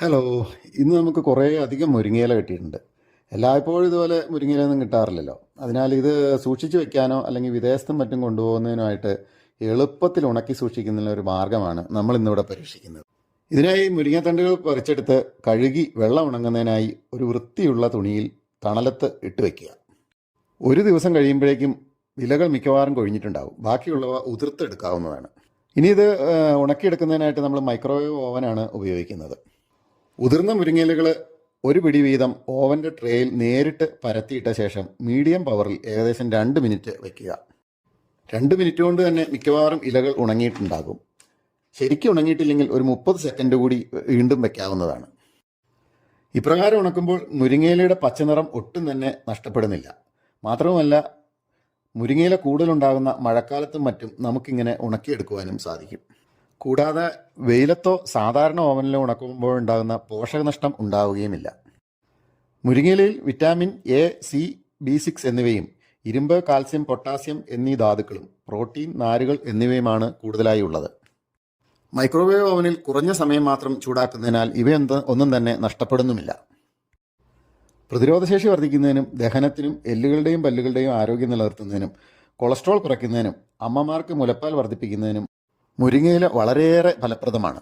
Hello ഇന്ന് നമുക്ക് കുറേ അധികം മുരിങ്ങയില കിട്ടിയിട്ടുണ്ട്. എല്ലായ്പ്പോഴും ഇതുപോലെ മുരിങ്ങയില ഒന്നും കിട്ടാറില്ലല്ലോ. അതിനാൽ ഇത് സൂക്ഷിച്ച് വെക്കാനോ അല്ലെങ്കിൽ വിദേശത്തും മറ്റും കൊണ്ടുപോകുന്നതിനുമായിട്ട് എളുപ്പത്തിൽ ഉണക്കി സൂക്ഷിക്കുന്നതിനുള്ള ഒരു മാർഗമാണ് നമ്മൾ ഇന്നിവിടെ പരീക്ഷിക്കുന്നത്. ഇതിനായി മുരിങ്ങത്തണ്ടുകൾ പറിച്ചെടുത്ത് കഴുകി വെള്ളം ഉണങ്ങുന്നതിനായി ഒരു വൃത്തിയുള്ള തുണിയിൽ തണലത്ത് ഇട്ട് വെക്കുക. ഒരു ദിവസം കഴിയുമ്പോഴേക്കും ഇലകൾ മിക്കവാറും കൊഴിഞ്ഞിട്ടുണ്ടാവും. ബാക്കിയുള്ളവ ഉതിർത്തെടുക്കാവുന്നതാണ്. ഇനി ഇത് ഉണക്കിയെടുക്കുന്നതിനായിട്ട് നമ്മൾ മൈക്രോവേവ് ഓവനാണ് ഉപയോഗിക്കുന്നത്. ഉതിർന്ന മുരിങ്ങയിലകൾ ഒരു പിടി വീതം ഓവന്റെ ട്രേയിൽ നേരിട്ട് പരത്തിയിട്ട ശേഷം മീഡിയം പവറിൽ ഏകദേശം രണ്ട് മിനിറ്റ് വയ്ക്കുക രണ്ട് മിനിറ്റ് കൊണ്ട് തന്നെ മിക്കവാറും ഇലകൾ ഉണങ്ങിയിട്ടുണ്ടാകും. ശരിക്കും ഉണങ്ങിയിട്ടില്ലെങ്കിൽ ഒരു മുപ്പത് സെക്കൻഡ് കൂടി വീണ്ടും വയ്ക്കാവുന്നതാണ് ഇപ്രകാരം ഉണക്കുമ്പോൾ മുരിങ്ങയിലയുടെ പച്ചനിറം ഒട്ടും തന്നെ നഷ്ടപ്പെടുന്നില്ല. മാത്രവുമല്ല മുരിങ്ങയില കൂടുതലുണ്ടാകുന്ന മഴക്കാലത്തും മറ്റും നമുക്കിങ്ങനെ ഉണക്കിയെടുക്കുവാനും സാധിക്കും. കൂടാതെ വെയിലത്തോ സാധാരണ ഓവനിലോ ഉണക്കുമ്പോൾ ഉണ്ടാകുന്ന പോഷകനഷ്ടം ഉണ്ടാവുകയുമില്ല. മുരിങ്ങയിലയിൽ vitamin A C B six എന്നിവയും ഇരുമ്പ് കാൽസ്യം പൊട്ടാസ്യം എന്നീ ധാതുക്കളും പ്രോട്ടീൻ നാരുകൾ എന്നിവയുമാണ് കൂടുതലായി ഉള്ളത്. മൈക്രോവേവ് ഓവനിൽ കുറഞ്ഞ സമയം മാത്രം ചൂടാക്കുന്നതിനാൽ ഇവയൊന്ന് ഒന്നും തന്നെ നഷ്ടപ്പെടുന്നുമില്ല. പ്രതിരോധശേഷി വർദ്ധിക്കുന്നതിനും ദഹനത്തിനും എല്ലുകളുടെയും പല്ലുകളുടെയും ആരോഗ്യം നിലനിർത്തുന്നതിനും കൊളസ്ട്രോൾ കുറയ്ക്കുന്നതിനും അമ്മമാർക്ക് മുലപ്പാൽ വർദ്ധിപ്പിക്കുന്നതിനും മുരിങ്ങയില വളരെയേറെ ഫലപ്രദമാണ്.